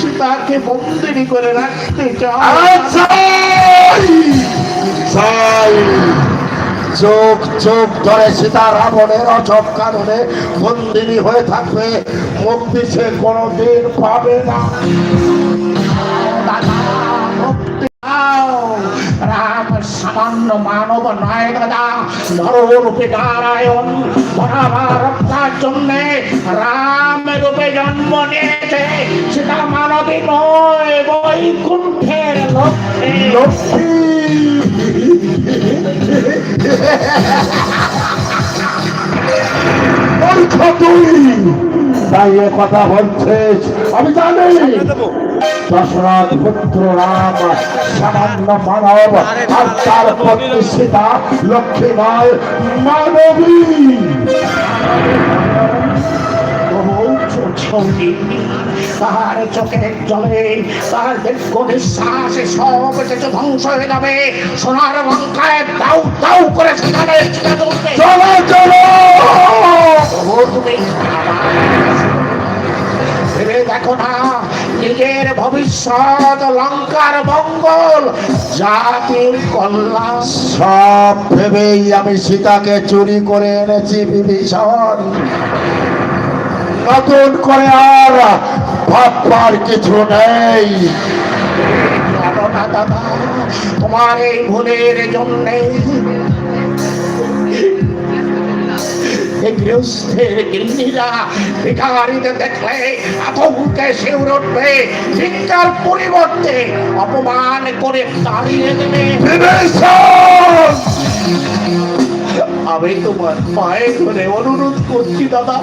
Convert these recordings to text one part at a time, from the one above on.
সীতাকে বন্দিনী করে রাখতে চাই চোখ চোখ ধরে সীতা রাবণের অচক কারণে বন্দিনী হয়ে থাকবে। মুক্তি সে কোনো দিন পাবে না। মুক্তি সামান্য মানব নয় দাদা নররূপে নারায়ণ আপনার জন্যে রাম রূপে জন্ম নিয়েছে। সেটা মানবী নয় বৈকুণ্ঠের লক্ষ্মী। তুই। তাই এ কথা বলছিস। আমি জানি। দশরথ পুত্র রাম সামান্য মানব আর তার পত্নী সীতা লক্ষ্মী নয় মানবী সঙ্গী তার চোখের জলে তার দীর্ঘ নিঃশ্বাসে সব কিছু ধ্বংস হয়ে যাবে। সোনার লঙ্কায় দাউ দাউ করে সেখানে চলো চলো তুমি দেখো না নিজের ভবিষ্যৎ লঙ্কার মঙ্গল, জাতির কল্যাণ। সব ভেবেই আমি সীতাকে চুরি করে এনেছি বিভীষণ। নতুন করে আর ভাববার কিছু নেই। তোমার এই ভুলের জন্যে গৃহস্থের গৃহিণীরা ভিখারিতে দেখলে আতঙ্কে শিউর উঠবে ভিক্ষার পরিবর্তে অপমান করে তাড়িয়ে দেবে। আমি তোমার পায়ে ধরে অনুরোধ করছি দাদা।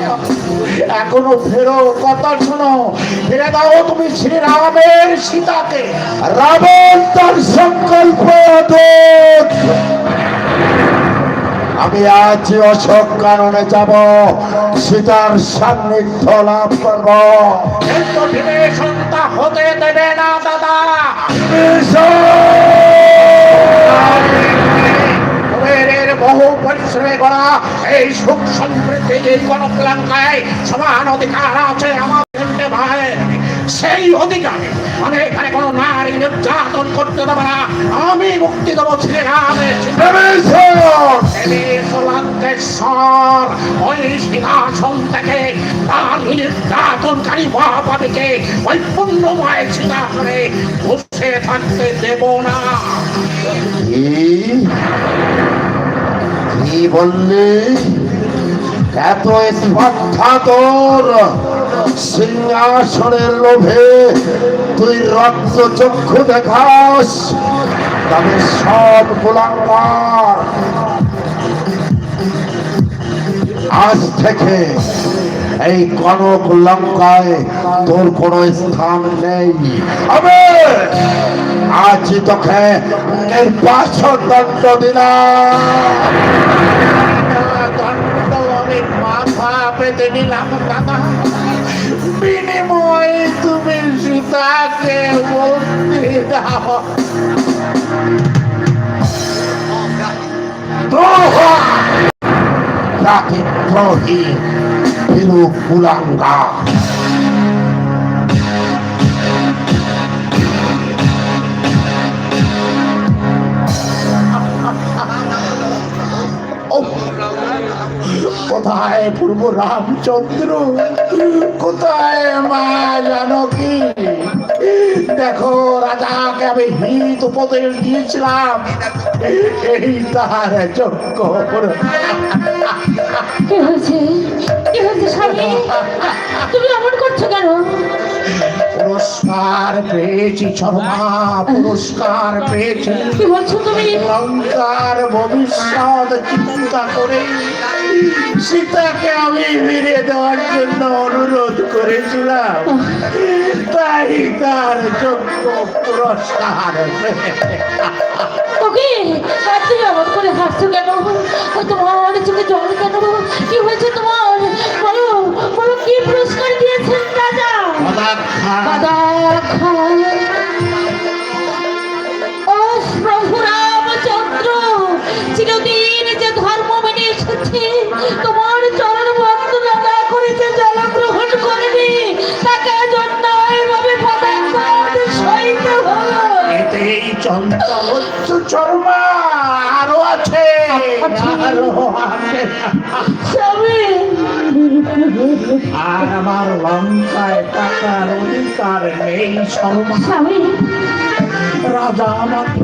এখনও ফেরো কথা শোনো। ফিরে দাও তুমি শ্রীরামের সীতাকে। রাবণ তার সংকল্প। আমি আজ অশোক কারণে যাব সীতার সান্নিধ্য লাভ করব। কিন্তু হতে দেবে না দাদা। বহু পরিশ্রমে করা এই সুখ সমৃদ্ধি এই কনকলঙ্কায় সমান অধিকার আছে আমাদের ভাই। সেই অধিকারে। মানে এখানে কোনো নারী নির্যাতন করতে দেবে না। আমি মুক্তি দেবো লঙ্কেশ্বর ওই সিংহাসন থেকে তার নির্যাতনকারী মহাপাবিকে ওই পুণ্যময় সিংহাসনে বসে থাকতে দেব না। কি বললি? এত স্পর্ধা তোর। সিংহাসনের লোভে তুই রক্ত চক্ষু দেখাস, তবে সব গোলাঙ্গার আজ থেকে এই কনক লঙ্কায় তোর কোনো স্থান নেই। হবে আজ তোকে নির্বাচন দণ্ড দিলাম। দণ্ড আমি মাথা পেতে নিলাম, দাদা। বিনিময়ে তুমি সীতাকে মুক্তি দাও দ্রোহ তাকে দ্রোহী ফিরু কুলাঙ্গা ও, কোথায়? পূর্ব রামচন্দ্র। কোথায় মা জানকী? দেখো রাজাকে আমি হিত উপদেশ দিয়েছিলাম। এই তার যোগ্য কি হয়েছে? কি হয়েছে স্বামী? তুমি এমন করছ কেন? পুরস্কার পেয়েছি শর্মা পুরস্কার পেয়েছি। কি বলছো তুমি? লঙ্কার ভবিষ্যৎ চিন্তা করে সীতাকে আমি ফিরে দেওয়ার জন্য অনুরোধ করেছিলাম। তাই তার যোগ্য পুরস্কার ওকে এমন করে হাসছো কেন? ও তোমার চোখে জল কেন? কি হয়েছে তোমার? বলো বলো কি পুরস্কার দিয়েছেন দাদা খান ও প্রভু রামচন্দ্র চিরদিন যে ধর্ম এসেছি। তোমার চরণ বন্দনা না করিতে জল গ্রহণ করিনি তাকে জন্য এইভাবে পদাঘাত সইতে হলো এই চন্দ্রবস্তু চর্মা আচ্ছা। আরও আছে। স্বামী। আর আমার লঙ্কায় টাকার অধিকার নেই শর্মা। রাজা আমাকে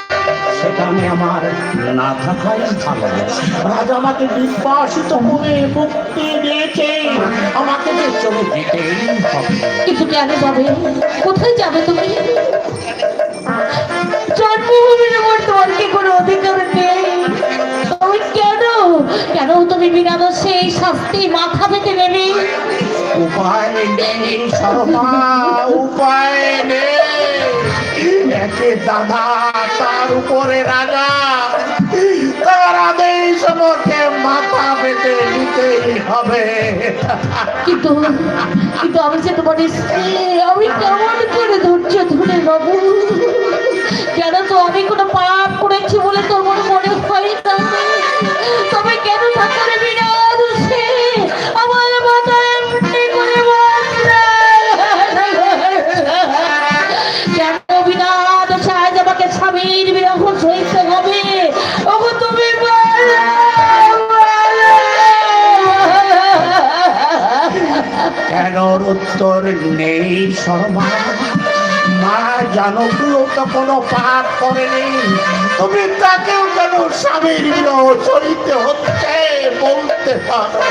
সেখানে আমার না থাকাই ভালো রাজা আমাকে নির্বাসিত করে মুক্তি দিয়েছে। আমাকে চলে যেতেই হবে। কিন্তু কেন যাবে কোথায় যাবে তুমি? জন্মভূমির উপর তোমার কি কোনো অধিকার নেই? তুমি কেন কেন তুমি বিনা দোষে এই শাস্তি মাথা পেতে নেবে? উপায় নেই শর্মা উপায় নেই। একে দাদা, তার উপরে রাজা। তার আদেশ আমাকে মাথা পেতে নিতেই হবে। কিন্তু কিন্তু আমি যে তোমার স্ত্রী, আমি কেমন করে ধৈর্য ধরে বাবু? কেন তো আমি কোনো পাপ করেছি বলে তোমার মনে হয় না? নেই শর্মা। মা জানো তো কোনো পাপ করেনি। তুমি তাকেও কেন স্বামীর বিরহ চলিতে হচ্ছে বলতে পারো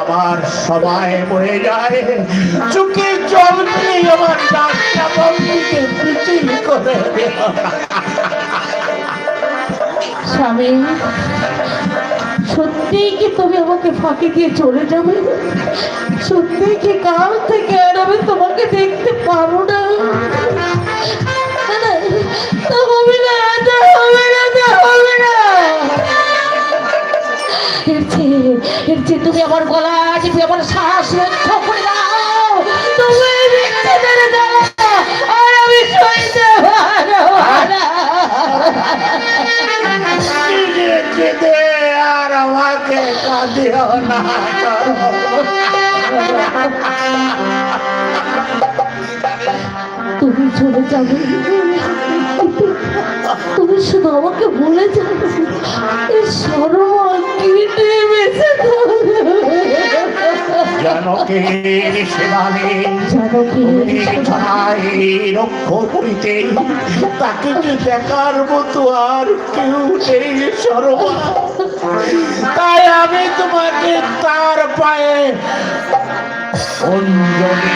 আমার সময় বয়ে যায়। চুকে জল নেই আমার ডাক্তার করে। স্বামী সত্যি কি তুমি আমাকে ফাঁকি দিয়ে চলে যাবে? সত্যি কি কাল থেকে আর আমি তোমাকে দেখতে পারো না? হবে না হবে না হবে না। তুমি আমার গলা টিপে আমার শ্বাস রক্ষা করে দাও। তুমি আর আমি সইতে তুমি চলে যাবে তুমি শুধু আমাকে বলে যাবে সরমা কিনে বেঁচে থাকবে। জনকে ছাড়াই রক্ষ করিতে তাকে যে দেখার মতো আর কেউ নেই সর্বা তাই আমি তোমাকে তার পায়ে অঞ্জলি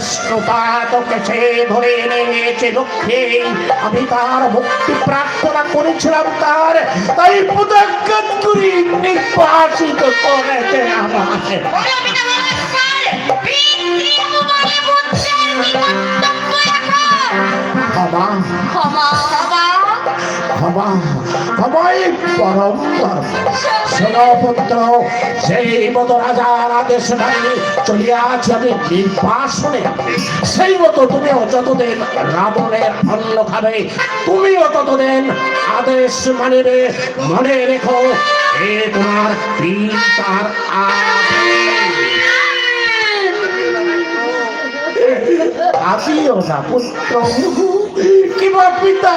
জ্যেষ্ঠতা তোকে সে ধরে এনেছে লক্ষ্যে আমি তার মুক্তি প্রার্থনা করেছিলাম তার। তাই প্রত্যাখ্যান করি নির্বাসিত করেছে আমার পিতা পরম সেই মতো আদেশ সেই মতো তুমিও যতদিন রাবণের অন্ন খাবে, তুমিও ততদিন আদেশ মানিবে, মনে রেখো, এ তোমার পিতার আদিও না, পুত্র। কিবা পিতা?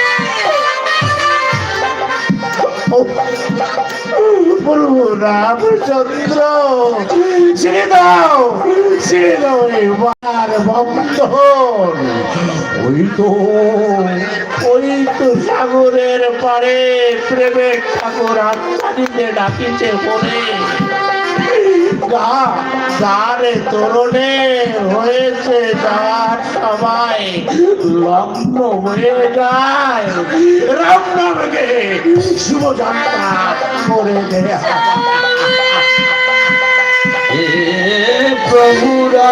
রামচন্দ্র ছেড়ে দাও ছেড়ে দাও এবার বন্ধন। ওই তো ওই তো সাগরের পারে প্রেমের ঠাকুর আত্মানিতে ডাকিছে মনে। গারে তরুণে হয়েছে যাওয়ার হয়ে যায়। করে প্রভুরা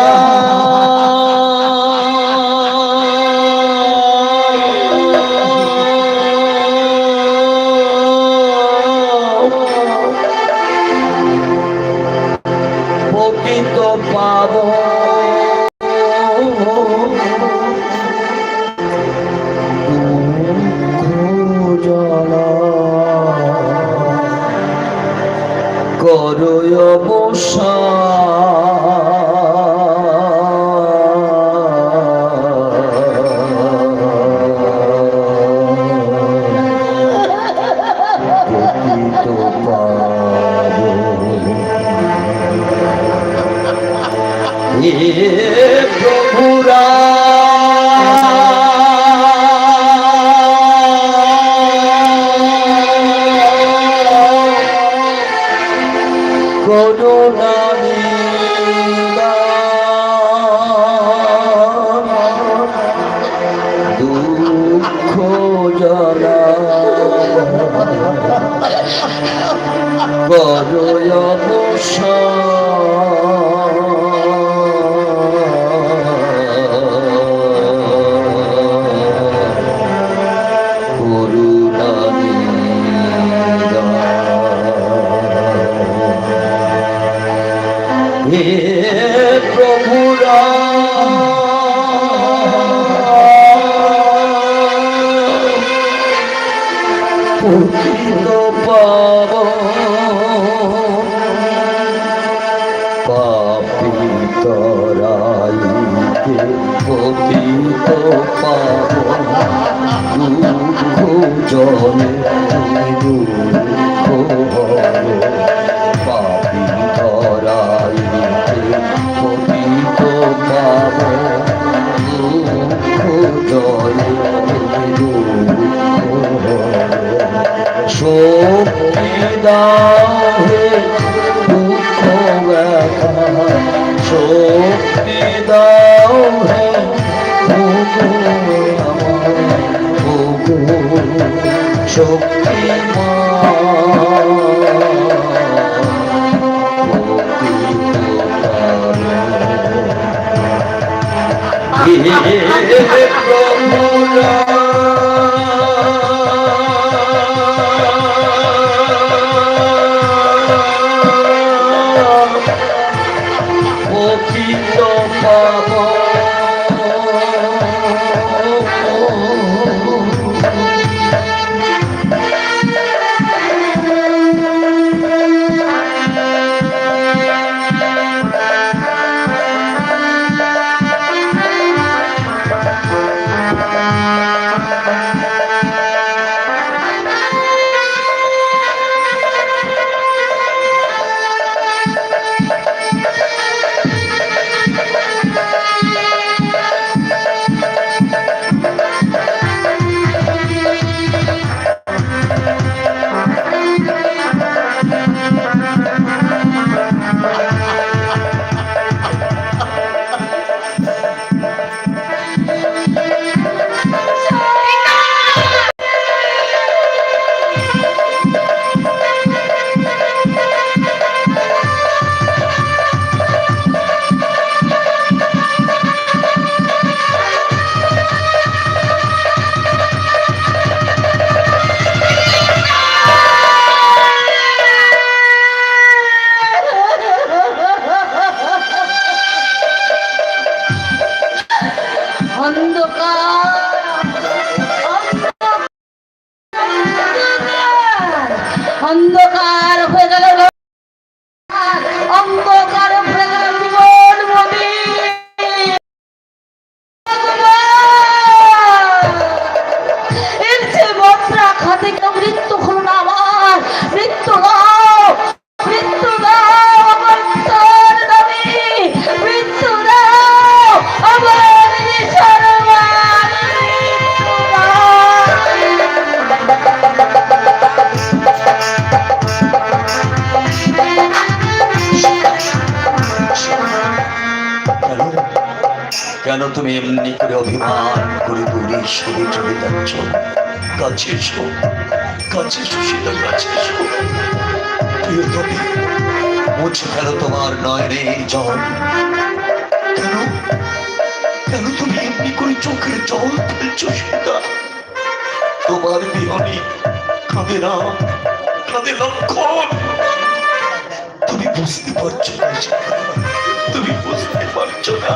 পাব জলে পাপি তরাইতে পতিত পাব জলে শক্তি দাও দুঃখ ব্যথা শক্তি শক্তি মা তুমি এমনি করে অভিমান করে দূরে সরে চলে। যাচ্ছ কাছে এসো কাছে এসো সীতা কাছে এসো। প্রিয়তমে মুছে গেল তোমার নয়নের জল। কেন? কেন তুমি এমনি করে চোখের জল ফেলছো সীতা তোমার বিহনে কাঁদে না, কাঁদে লক্ষণ। তুমি বুঝতে পারছ না তুমি বুঝতে পারছ না।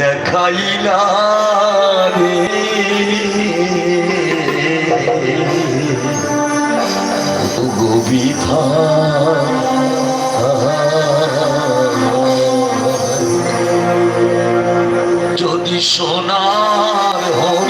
দেখাইলা রে গোবিধা যদি সোনার হরি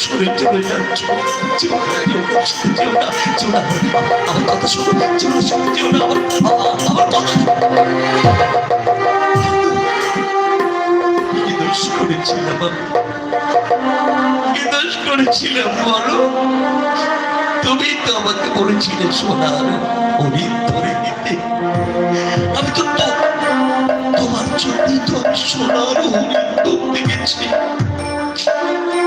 সরে চলে যাচ্ছ আমার কথা শোনো আমার করেছিলাম বলো তুমি তো আমাকে বলেছিলে সোনার। হরিণ ধরে নিতে আমি তো তোমার জন্যই তো আমি সোনার হরিণ ধরতে গেছি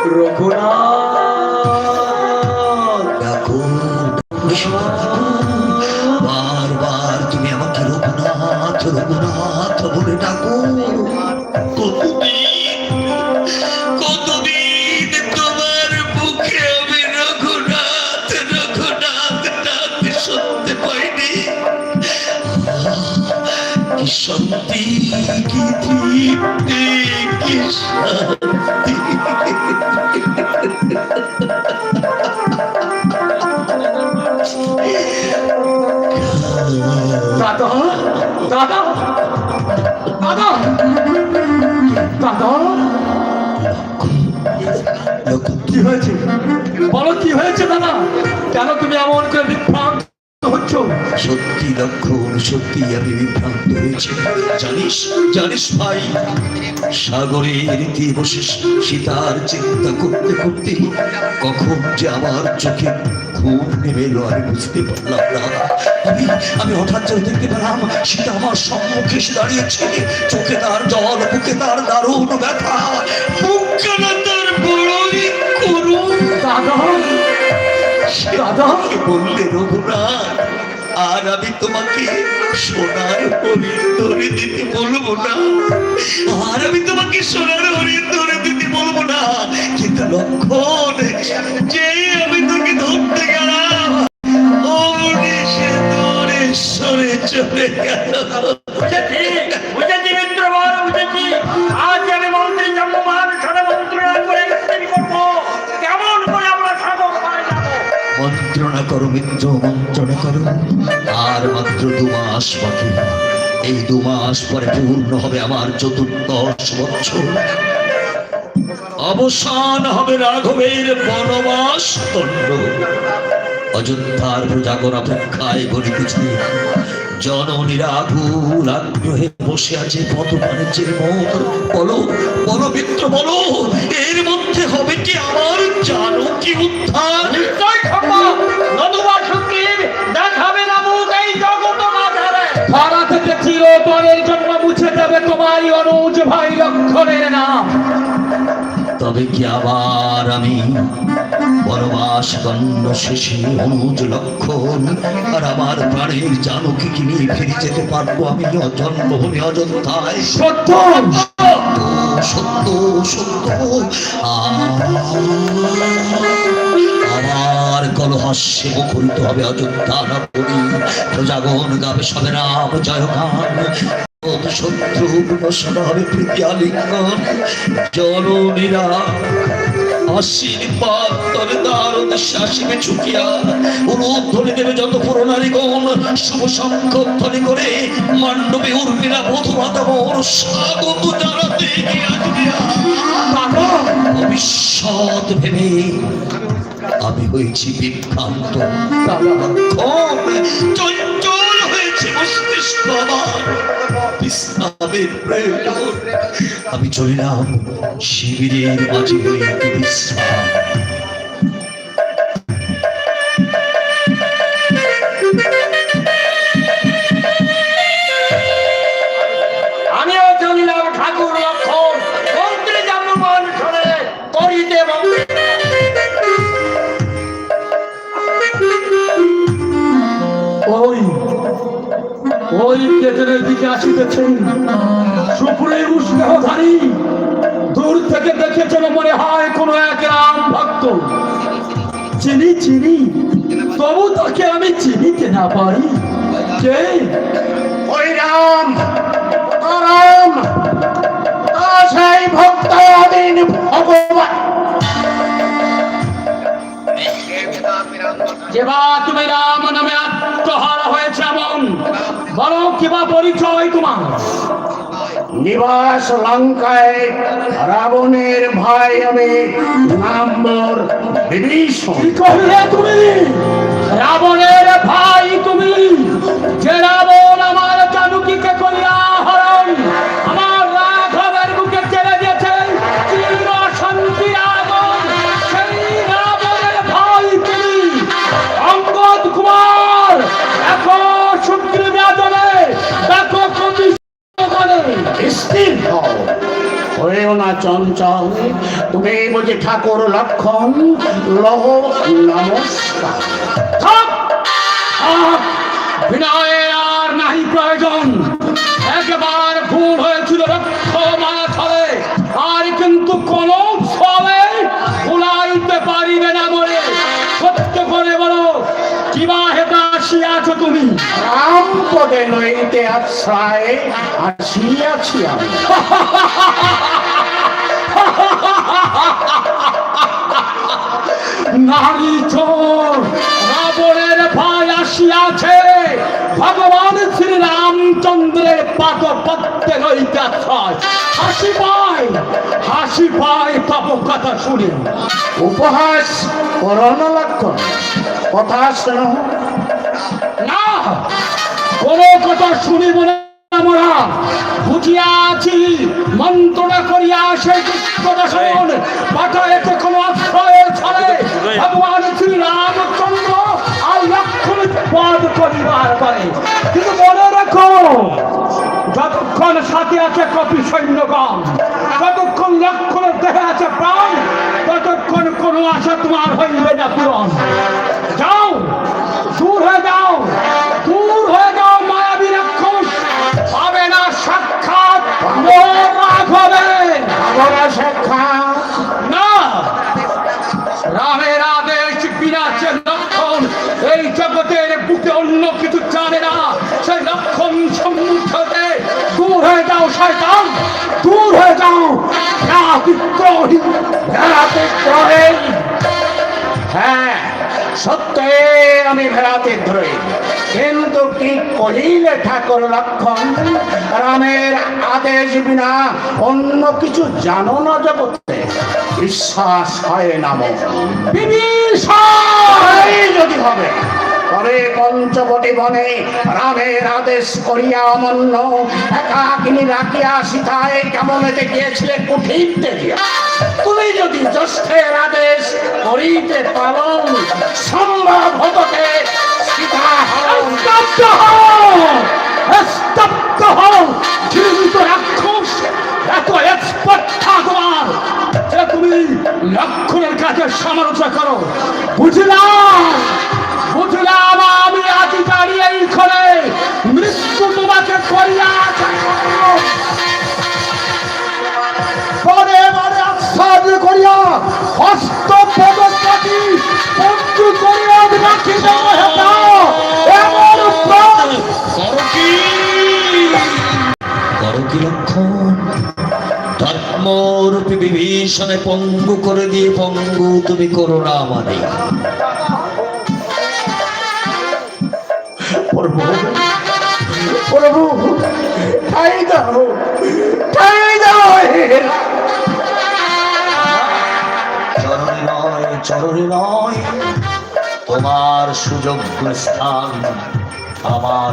তুমি ডাকো বারবার তুমি আমাকে রঘুনাথ রঘুনাথ বলে ডাকো। রঘুনাথ রঘুনাথ শান্তি কি তৃপ্তি কি শান্তি। হয়েছে? বলো কি হয়েছে দাদা? কেন তুমি এমন করে বিভ্রান্ত সত্যি লক্ষণ সত্যি আমি বিভ্রান্ত হয়েছি। জানিস জানিস ভাই, সাগরের তীরে বসে সীতার চিন্তা করতে করতে কখন যে আমার চোখে খুব নেমে এলো আমি বুঝতে পারলাম না। আমি আমি হঠাৎ করে দেখতে পেলাম সীতা আমার সম্মুখে এসে দাঁড়িয়েছে। চোখে তার জল, বুকে তার দারুণ ব্যথা। দাদা বললে রঘুনাথ, আর আমি তোমাকে সোনার হরিণ ধরে দিতে বলব না। আর আমি তোমাকে সোনার হরিণ ধরে দিতে বলব না। কিন্তু লক্ষণ, যে আমি তোকে ধরতে গেলাম অমনি সে দূরে সরে চলে গেল। মিত্র মন্ত্রণা আর মাত্র দু বাকি। এই পরে পূর্ণ হবে আমার চতুর্দশ বছর। অবসান হবে রাঘবের বনবাস আগ্রহে বসে আছে পথ বাণিজ্যের মত বলো বলো মিত্র, বলো, এর মধ্যে হবে কি আমার? জানো কি নতুবা চিরতরের জন্য মুছে যাবে তোমারই অনুজ ভাই লক্ষণের নাম। তবে কি আবার আমি বনবাস গণ্য শেষে অনুজ লক্ষণ আর আমার প্রাণের জানকীকে নিয়ে ফিরে যেতে পারব আমি জন্মভূমি অযোধ্যায়? সত্য! সত্য সত্য আমার কলহাস্যে মুখরিত হবে অযোধ্যা প্রজাগণ গাবে সবে রাম, জয় গান শত্রু প্রসন্ন হবে প্রীতি আলিঙ্গন। জননীরা তবে তার উদ্দেশ্যে ধরে দেবে যত পুরনারীগণ শুভ সংখ্যক ধ্বনি করে মান্ডবে উর্মিলা বধু মাতা স্বাগত জানাতে এগিয়ে ভেবে আমি হয়েছি বিভ্রান্ত। লক্ষণ চঞ্চল হয়েছে মস্তিষ্ক আমার। প্রয়োজন আমি চলিলাম শিবিরের মাঝে হয়ে বিশ্রাম। ওই কেতনের দিকে আসিতেছেন সুপুরের উষ্ণধারী দূর থেকে দেখে মনে হয় কোনো এক রাম ভক্ত। চিনি চিনি, তবু তাকে আমি চিনিতে না পারি। কে? ওই রাম রাম সেই ভক্ত ভগবান। যেবা তুমি রাম নামে আত্মহারা হয়েছে এমন বলো কিবা পরিচয় তোমার। নিবাস লঙ্কায় রাবণের ভাই আমি নাম্বর বিভীষণ। কহিলে তুমি? রাবণের ভাই তুমি যে রাবণ আমার জানুকিকে করিয়া হরণ চঞ্চল তুমি বুঝি ঠাকুর লক্ষণ? লহ নমস্কার। বিনয়ের আর নাহি প্রয়োজন। একবার খুন হয়েছিল রক্ত মারা ছলে আর কিন্তু কোন ফলে ভুলাইতে পারিবে না বলে। সত্য করে বলো কিবা হেতা আসিয়াছ তুমি? রাম পদে লইতে আশ্রয় আসিয়াছি আমি। নারী চোর রাবণের ভাই আসিয়াছে। ভগবান শ্রী রামচন্দ্রের পাদ পত্তে আশ্রয় হাসি পায় হাসি পায়, তব কথা শুনে। উপহাস করণ লক্ষণ কথা শোনো। না, কোনো কথা শুনিব না আমরা বুঝিয়া আছি, মন্ত্রণা করিয়া সে দুঃখদর্শন পাঠায় কোনো আশ্রয়ের ছলে ভগবান শ্রী রামচন্দ্র আর লক্ষণ পদ করিবার পারে। কিন্তু মনে রাখো যতক্ষণ সাথে আছে কপি সৈন্যগণ ততক্ষণ লক্ষণের দেহে আছে প্রাণ ততক্ষণ কোনো আশা তোমার হইবে না পূরণ। যাও দূর হয়ে যাও দূর হয়ে যাও মায়াবী রাক্ষস। পাবে না সাক্ষাৎ মোর রাঘবে আমরা শিক্ষা না রামের আদেশ বিরাজের লক্ষণ। এই জগতের বুকে অন্য কিছু জানে না। সেই লক্ষণ সম্মুখতে দূর হয়ে যাও, শয়তান। দূর হয়ে যাও। হ্যাঁ সত্যি আমি ভেড়াতে ধরে। কিন্তু কি কহিলে ঠাকুর লক্ষণ? রামের আদেশ বিনা অন্য কিছু জানো না জগতে। বিশ্বাস হয় না বিভীষণ! এই যদি হবে তবে পঞ্চবটি বনে রামের আদেশ করিয়া অমন্য। একাকিনী রাখিয়া সীতায় কেমন এতে গিয়েছিলে কুঠিরতে দিয়া তুমি যদি জ্যেষ্ঠের আদেশ করিতে পালন সম্ভব হতকে সীতা স্তব্ধ হও! স্তব্ধ হও! রাক্ষস এত স্পর্ধা তোমার। তুমি লক্ষণের কাছে সমালোচনা করো? বুঝলাম বুঝলাম আমি আজ দাঁড়িয়ে এইখানে মৃত্যু তোমাকে করিয়া পরে পরে আশ্বাদ করিয়া হস্ত পদকাটি বন্ধু করিয়া রাখিত বিভীষণে পঙ্গু করে দিয়ে পঙ্গু তুমি করো না আমাদের। প্রভু প্রভু ঠাই দাও। ঠাই দাও। চরণে নয় চরণে নয়। তোমার সুযোগ্য স্থান আমার